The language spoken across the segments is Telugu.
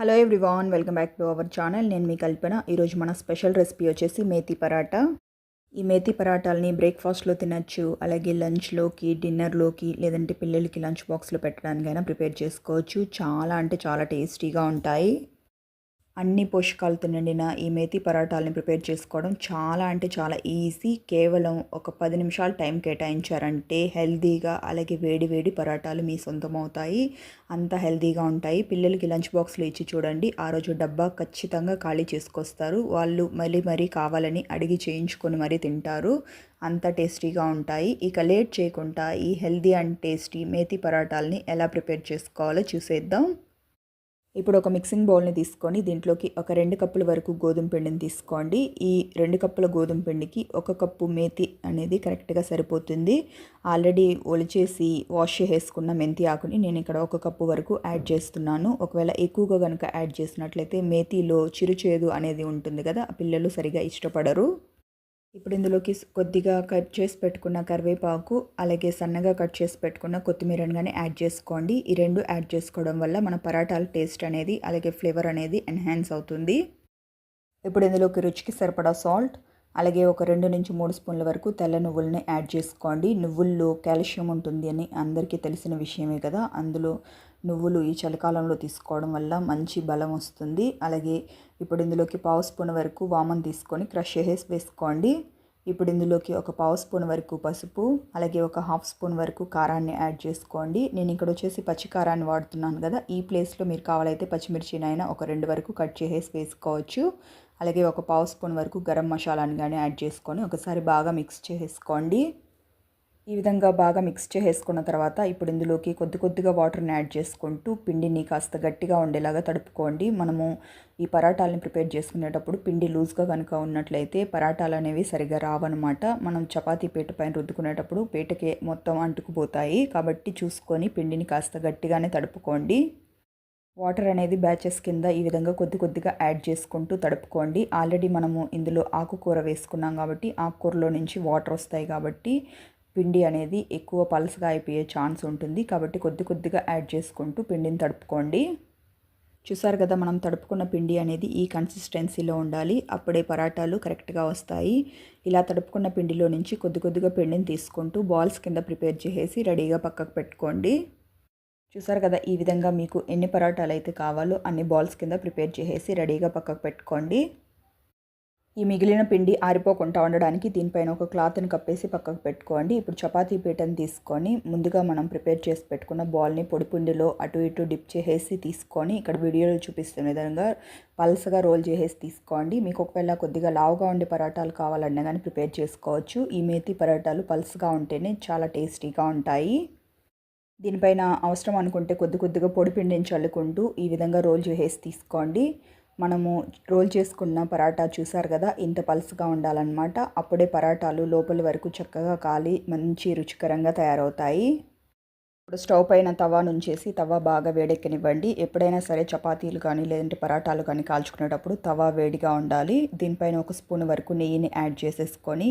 Hello everyone welcome back to our channel నేను మీ కల్పన. ఈరోజు మన స్పెషల్ రెసిపీ వచ్చేసి మేతి పరాటా. ఈ మేతి పరాటాలని బ్రేక్ఫాస్ట్లో తినచ్చు అలాగే లంచ్లోకి డిన్నర్లోకి లేదంటే పిల్లలకి లంచ్ బాక్స్లో పెట్టడానికైనా ప్రిపేర్ చేసుకోవచ్చు. చాలా అంటే చాలా టేస్టీగా ఉంటాయి. అన్ని పోషకాలతో నిండిన ఈ మేతి పరాటాలని ప్రిపేర్ చేసుకోవడం చాలా అంటే చాలా ఈజీ. కేవలం ఒక పది నిమిషాలు టైం కేటాయించారంటే హెల్తీగా అలాగే వేడి వేడి పరాటాలు మీ సొంతం అవుతాయి అంత హెల్తీగా ఉంటాయి. పిల్లలకి లంచ్ బాక్స్లో ఇచ్చి చూడండి. ఆ రోజు డబ్బా ఖచ్చితంగా ఖాళీ చేసుకొస్తారు. వాళ్ళు మళ్ళీ మరీ కావాలని అడిగి చేయించుకొని మరీ తింటారు. అంత టేస్టీగా ఉంటాయి. ఇక లేట్ చేయకుండా ఈ హెల్దీ అండ్ టేస్టీ మేతి పరాటాలని ఎలా ప్రిపేర్ చేసుకోవాలో చూసేద్దాం. ఇప్పుడు ఒక మిక్సింగ్ బౌల్ని తీసుకొని దీంట్లోకి ఒక రెండు కప్పుల వరకు గోధుమ పిండిని తీసుకోండి. ఈ రెండు కప్పుల గోధుమ పిండికి ఒక కప్పు మేతి అనేది కరెక్ట్గా సరిపోతుంది. ఆల్రెడీ ఒలిచేసి వాష్ చేసుకున్న మెంతి ఆకుని నేను ఇక్కడ ఒక కప్పు వరకు యాడ్ చేస్తున్నాను. ఒకవేళ ఎక్కువగా కనుక యాడ్ చేసినట్లయితే మేతిలో చిరుచేదు అనేది ఉంటుంది కదా పిల్లలు సరిగా ఇష్టపడరు. ఇప్పుడు ఇందులోకి కొద్దిగా కట్ చేసి పెట్టుకున్న కరివేపాకు అలాగే సన్నగా కట్ చేసి పెట్టుకున్న కొత్తిమీరను కానీ యాడ్ చేసుకోండి. ఈ రెండు యాడ్ చేసుకోవడం వల్ల మన పరాటాల టేస్ట్ అనేది అలాగే ఫ్లేవర్ అనేది ఎన్హాన్స్ అవుతుంది. ఇప్పుడు ఇందులోకి రుచికి సరిపడా సాల్ట్ అలాగే ఒక రెండు నుంచి మూడు స్పూన్ల వరకు తెల్ల నువ్వులని యాడ్ చేసుకోండి. నువ్వుల్లో కాల్షియం ఉంటుంది అని అందరికీ తెలిసిన విషయమే కదా. అందులో నువ్వులు ఈ చలికాలంలో తీసుకోవడం వల్ల మంచి బలం వస్తుంది. అలాగే ఇప్పుడు ఇందులోకి పావు స్పూన్ వరకు వామన్ తీసుకొని క్రష్ చేసేసి వేసుకోండి. ఇప్పుడు ఇందులోకి ఒక పావు స్పూన్ వరకు పసుపు అలాగే ఒక హాఫ్ స్పూన్ వరకు కారాన్ని యాడ్ చేసుకోండి. నేను ఇక్కడ వచ్చేసి పచ్చి కారాన్ని వాడుతున్నాను కదా ఈ ప్లేస్లో మీరు కావాలైతే పచ్చిమిర్చినైనా ఒక రెండు వరకు కట్ చేసేసి వేసుకోవచ్చు. అలాగే ఒక పావు స్పూన్ వరకు గరం మసాలాని కానీ యాడ్ చేసుకొని ఒకసారి బాగా మిక్స్ చేసుకోండి ఈ విధంగా బాగా మిక్స్ చేసుకున్న తర్వాత ఇప్పుడు ఇందులోకి కొద్ది కొద్దిగా వాటర్ని యాడ్ చేసుకుంటూ పిండిని కాస్త గట్టిగా ఉండేలాగా తడుపుకోండి. మనము ఈ పరాటాలని ప్రిపేర్ చేసుకునేటప్పుడు పిండి లూజ్గా కనుక ఉన్నట్లయితే పరాటాలు అనేవి సరిగా రావన్నమాట. మనం చపాతీ పీట పైన రుద్దుకునేటప్పుడు పీటకి మొత్తం అంటుకుపోతాయి. కాబట్టి చూసుకొని పిండిని కాస్త గట్టిగానే తడుపుకోండి. వాటర్ అనేది బ్యాచెస్ కింద ఈ విధంగా కొద్ది కొద్దిగా యాడ్ చేసుకుంటూ తడుపుకోండి. ఆల్రెడీ మనము ఇందులో ఆకుకూర వేసుకున్నాం కాబట్టి ఆకుకూరలో నుంచి వాటర్ వస్తాయి కాబట్టి పిండి అనేది ఎక్కువ పలుసగా అయిపోయే ఛాన్స్ ఉంటుంది. కాబట్టి కొద్ది కొద్దిగా యాడ్ చేసుకుంటూ పిండిని తడుపుకోండి. చూసారు కదా మనం తడుపుకున్న పిండి అనేది ఈ కన్సిస్టెన్సీలో ఉండాలి. అప్పుడే పరాటాలు కరెక్ట్గా వస్తాయి. ఇలా తడుపుకున్న పిండిలో నుంచి కొద్ది కొద్దిగా పిండిని తీసుకుంటూ బాల్స్ కింద ప్రిపేర్ చేసేసి రెడీగా పక్కకు పెట్టుకోండి. చూసారు కదా ఈ విధంగా మీకు ఎన్ని పరాటాలు అయితే కావాలో అన్ని బాల్స్ కింద ప్రిపేర్ చేసేసి రెడీగా పక్కకు పెట్టుకోండి. ఈ మిగిలిన పిండి ఆరిపోకుండా ఉండడానికి దీనిపైన ఒక క్లాత్ని కప్పేసి పక్కకు పెట్టుకోండి. ఇప్పుడు చపాతీ పీటను తీసుకొని ముందుగా మనం ప్రిపేర్ చేసి పెట్టుకున్న బాల్ని పొడి పిండిలో అటు ఇటు డిప్ చేసేసి తీసుకొని ఇక్కడ వీడియోలో చూపిస్తున్న విధంగా పల్సగా రోల్ చేసేసి తీసుకోండి. మీకు ఒకవేళ కొద్దిగా లావుగా ఉండే పరాటాలు కావాలన్నా కానీ ప్రిపేర్ చేసుకోవచ్చు. ఈ మేతి పరాటాలు పల్స్గా ఉంటేనే చాలా టేస్టీగా ఉంటాయి. దీనిపైన అవసరం అనుకుంటే కొద్ది కొద్దిగా పొడి పిండిని చల్లుకుంటూ ఈ విధంగా రోల్ చేసేసి తీసుకోండి. మనము రోల్ చేసుకున్న పరాటా చూసారు కదా ఇంత పలుసుగా ఉండాలన్నమాట. అప్పుడే పరాటాలు లోపల వరకు చక్కగా కాలి మంచి రుచికరంగా తయారవుతాయి. ఇప్పుడు స్టవ్ పైన తవా నుంచేసి తవా బాగా వేడెక్కనివ్వండి. ఎప్పుడైనా సరే చపాతీలు కానీ లేదంటే పరాటాలు కానీ కాల్చుకునేటప్పుడు తవా వేడిగా ఉండాలి. దీనిపైన ఒక స్పూన్ వరకు నెయ్యిని యాడ్ చేసేసుకొని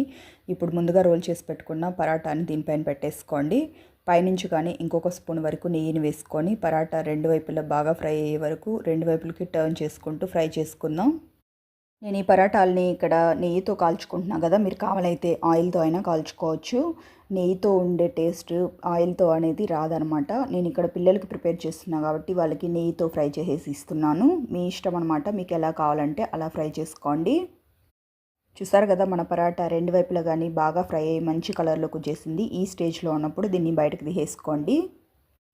ఇప్పుడు ముందుగా రోల్ చేసి పెట్టుకున్న పరాటాని దీనిపైన పెట్టేసుకోండి. పైనుంచి కానీ ఇంకొక స్పూన్ వరకు నెయ్యిని వేసుకొని పరాటా రెండు వైపులా బాగా ఫ్రై అయ్యే వరకు రెండు వైపులకి టర్న్ చేసుకుంటూ ఫ్రై చేసుకుందాం. నేను ఈ పరాటాలని ఇక్కడ నెయ్యితో కాల్చుకుంటున్నాను కదా మీరు కావాలైతే ఆయిల్తో అయినా కాల్చుకోవచ్చు. నెయ్యితో ఉండే టేస్ట్ ఆయిల్తో అనేది రాదనమాట. నేను ఇక్కడ పిల్లలకి ప్రిపేర్ చేస్తున్నాను కాబట్టి వాళ్ళకి నెయ్యితో ఫ్రై చేసేసి ఇస్తున్నాను. మీ ఇష్టం అనమాట మీకు ఎలా కావాలంటే అలా ఫ్రై చేసుకోండి. చూసారు కదా మన పరాటా రెండు వైపులా కానీ బాగా ఫ్రై అయ్యి మంచి కలర్లోకి వచ్చేసింది. ఈ స్టేజ్లో ఉన్నప్పుడు దీన్ని బయటకు తీసేసుకోండి.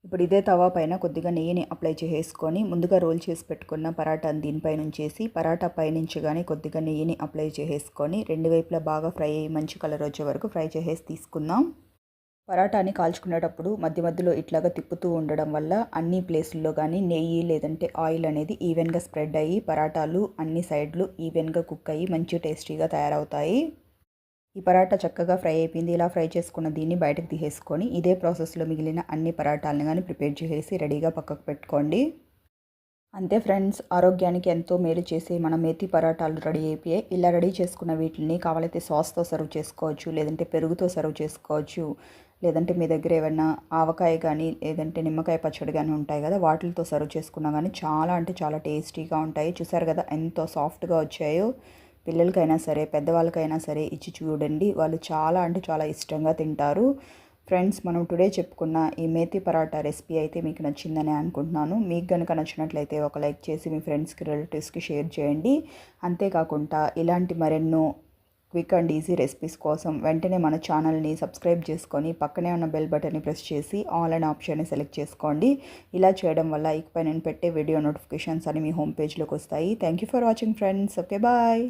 ఇప్పుడు ఇదే తవా పైన కొద్దిగా నెయ్యిని అప్లై చేసుకొని ముందుగా రోల్ చేసి పెట్టుకున్న పరాటాను దీనిపై నుంచేసి పరాటా పైనుంచి కానీ కొద్దిగా నెయ్యిని అప్లై చేసేసుకొని రెండు వైపులా బాగా ఫ్రై అయ్యి మంచి కలర్ వచ్చే వరకు ఫ్రై చేసేసి తీసుకుందాం. పరాటాని కాల్చుకునేటప్పుడు మధ్య మధ్యలో ఇట్లాగా తిప్పుతూ ఉండడం వల్ల అన్ని ప్లేసుల్లో కానీ నెయ్యి లేదంటే ఆయిల్ అనేది ఈవెన్గా స్ప్రెడ్ అయ్యి పరాటాలు అన్ని సైడ్లు ఈవెన్గా కుక్ అయ్యి మంచి టేస్టీగా తయారవుతాయి. ఈ పరాటా చక్కగా ఫ్రై అయిపోయింది. ఇలా ఫ్రై చేసుకున్న దీన్ని బయటకు తీసేసుకొని ఇదే ప్రాసెస్లో మిగిలిన అన్ని పరాటాలను కానీ ప్రిపేర్ చేసేసి రెడీగా పక్కకు పెట్టుకోండి. అంతే ఫ్రెండ్స్ ఆరోగ్యానికి ఎంతో మేలు చేసే మన మేతి పరాటాలు రెడీ అయిపోయాయి. ఇలా రెడీ చేసుకున్న వీటిని కావాలైతే సాస్తో సర్వ్ చేసుకోవచ్చు లేదంటే పెరుగుతో సర్వ్ చేసుకోవచ్చు లేదంటే మీ దగ్గర ఏమైనా ఆవకాయ కానీ లేదంటే నిమ్మకాయ పచ్చడి కానీ ఉంటాయి కదా వాటితో సర్వ్ చేసుకున్నా కానీ చాలా అంటే చాలా టేస్టీగా ఉంటాయి. చూసారు కదా ఎంతో సాఫ్ట్గా వచ్చాయో. పిల్లలకైనా సరే పెద్దవాళ్ళకైనా సరే ఇచ్చి చూడండి. వాళ్ళు చాలా అంటే చాలా ఇష్టంగా తింటారు. ఫ్రెండ్స్ మనం టుడే చెప్పుకున్న ఈ మేతి పరాటా రెసిపీ అయితే మీకు నచ్చిందని అనుకుంటున్నాను. మీకు కనుక నచ్చినట్లయితే ఒక లైక్ చేసి మీ ఫ్రెండ్స్కి రిలేటివ్స్కి షేర్ చేయండి. అంతేకాకుండా ఇలాంటి మరెన్నో క్విక్ అండ్ ఈజీ రెసిపీస్ కోసం వెంటనే మన ఛానల్ని సబ్స్క్రైబ్ చేసుకొని పక్కనే ఉన్న బెల్ బటన్ని ప్రెస్ చేసి ఆల్ అండ్ ఆప్షన్ని సెలెక్ట్ చేసుకోండి. ఇలా చేయడం వల్ల ఇకపై నేను పెట్టే వీడియో నోటిఫికేషన్స్ అని మీ హోమ్ పేజ్లోకి వస్తాయి. Thank you for watching friends. Okay bye.